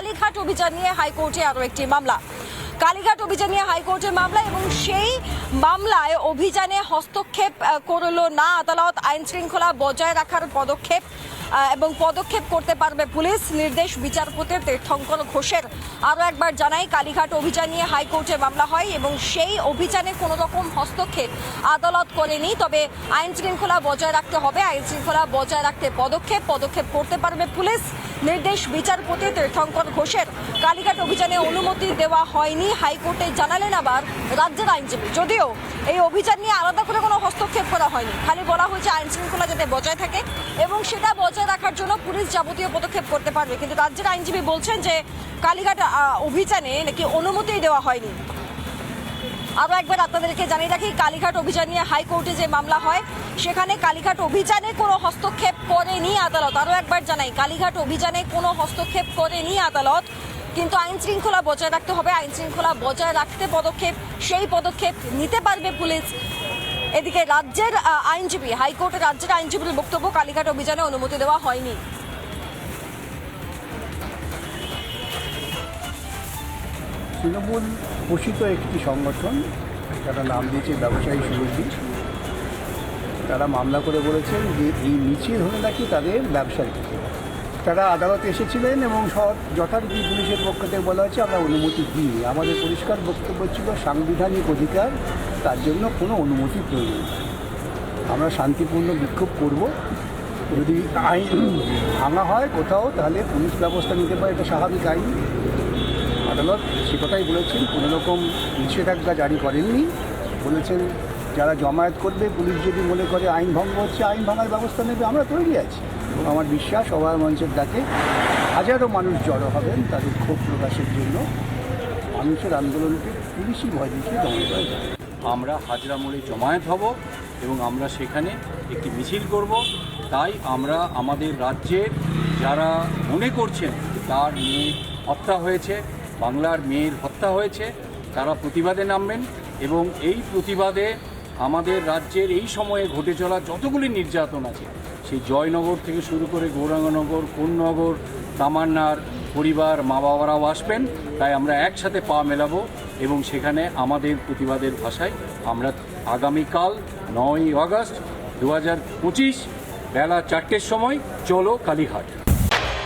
কালীঘাট অভিযান নিয়ে হাইকোর্টে আরও একটি মামলা। কালীঘাট অভিযান নিয়ে হাইকোর্টের মামলা এবং সেই মামলায় অভিযানে হস্তক্ষেপ করল না আদালত। আইন শৃঙ্খলা বজায় রাখার পদক্ষেপ এবং পদক্ষেপ করতে পারবে পুলিশ। নির্দেশ বিচারপতির তীর্থঙ্কর ঘোষের। আরও একবার জানাই, কালীঘাট অভিযান নিয়ে হাইকোর্টে মামলা হয় এবং সেই অভিযানে কোনো রকম হস্তক্ষেপ আদালত করেনি। তবে আইন শৃঙ্খলা বজায় রাখতে হবে। আইন শৃঙ্খলা বজায় রাখতে পদক্ষেপ পদক্ষেপ করতে পারবে পুলিশ। নির্দেশ বিচারপতি তীর্থঙ্কর ঘোষের। কালীঘাট অভিযানে অনুমতি দেওয়া হয়নি। হাইকোর্টে জানালেন আবার রাজ্যের আইনজীবী। যদিও এই অভিযান নিয়ে আলাদা করে কোনো হস্তক্ষেপ করা হয়নি। খালি বলা হয়েছে আইন শৃঙ্খলা যাতে বজায় থাকে এবং সেটা বজায় রাখার জন্য পুলিশ যাবতীয় পদক্ষেপ করতে পারবে। কিন্তু রাজ্যের আইনজীবী বলছেন যে কালীঘাট অভিযানে নাকি অনুমতি দেওয়া হয়নি। আরও একবার আপনাদেরকে জানিয়ে রাখি, কালীঘাট অভিযান নিয়ে হাইকোর্টে যে মামলা হয়, সেখানে কালীঘাট অভিযানে কোনো হস্তক্ষেপ করেনি আদালত। আরও একবার জানাই, কালীঘাট অভিযানে কোনো হস্তক্ষেপ করেনি আদালত, কিন্তু আইন শৃঙ্খলা বজায় রাখতে হবে। আইন শৃঙ্খলা বজায় রাখতে পদক্ষেপ, সেই পদক্ষেপ নিতে পারবে পুলিশ। এদিকে রাজ্যের আইনজীবী হাইকোর্টে রাজ্যের আইনজীবীর বক্তব্য কালীঘাট অভিযানে অনুমতি দেওয়া হয়নি। তৃণমূল পোষিত একটি সংগঠন যারা নাম দিয়েছে ব্যবসায়ী সমিতি। তারা মামলা করে বলেছেন যে এই মিছিল হলে নাকি তাদের ব্যবসায়ী তারা আদালতে এসেছিলেন এবং সব যথারীতি পুলিশের পক্ষ থেকে বলা হয়েছে, আমরা অনুমতি দিই আমাদের পরিষ্কার বক্তব্য ছিল সাংবিধানিক অধিকার, তার জন্য কোনো অনুমতি প্রয়োজন। আমরা শান্তিপূর্ণ বিক্ষোভ করব। যদি আইন ভাঙা হয় কোথাও, তাহলে পুলিশ ব্যবস্থা নিতে পারে। এটা স্বাভাবিক আইন। আদালত সে কথাই বলেছেন। কোনো রকম নিষেধাজ্ঞা জারি করেননি। বলেছেন, যারা জমায়েত করবে, পুলিশ যদি মনে করে আইন ভঙ্গ হচ্ছে, আইন ভাঙার ব্যবস্থা নেবে, আমরা তৈরি আছি। এবং আমার বিশ্বাস, সবার মঞ্চের ডাকে হাজারো মানুষ জড়ো হবেন তাদের ক্ষোভ প্রকাশের জন্য। মানুষের আন্দোলনকে পুলিশই ভয় দেখিয়ে দমন যায় আমরা হাজরা মোড়ে জমায়েত হব এবং আমরা সেখানে একটি মিছিল করব। তাই আমরা আমাদের রাজ্যের যারা মনে করছেন, তার মেয়ে হত্যা হয়েছে। বাংলার মেয়ের হত্যা হয়েছে, তারা প্রতিবাদে নামবেন এবং এই প্রতিবাদে আমাদের রাজ্যের এই সময়ে ঘটে চলা যতগুলি নির্যাতন আছে, সেই জয়নগর থেকে শুরু করে গৌরাঙ্গনগর, কোন্নগর, তামান্নার পরিবার মা বাবারাও আসবেন, তাই আমরা একসাথে পা মেলাবো এবং সেখানে আমাদের প্রতিবাদের ভাষায় আমরা আগামীকাল নয় আগস্ট দু হাজার পঁচিশ বেলা চারটের সময় চলো কালীঘাট।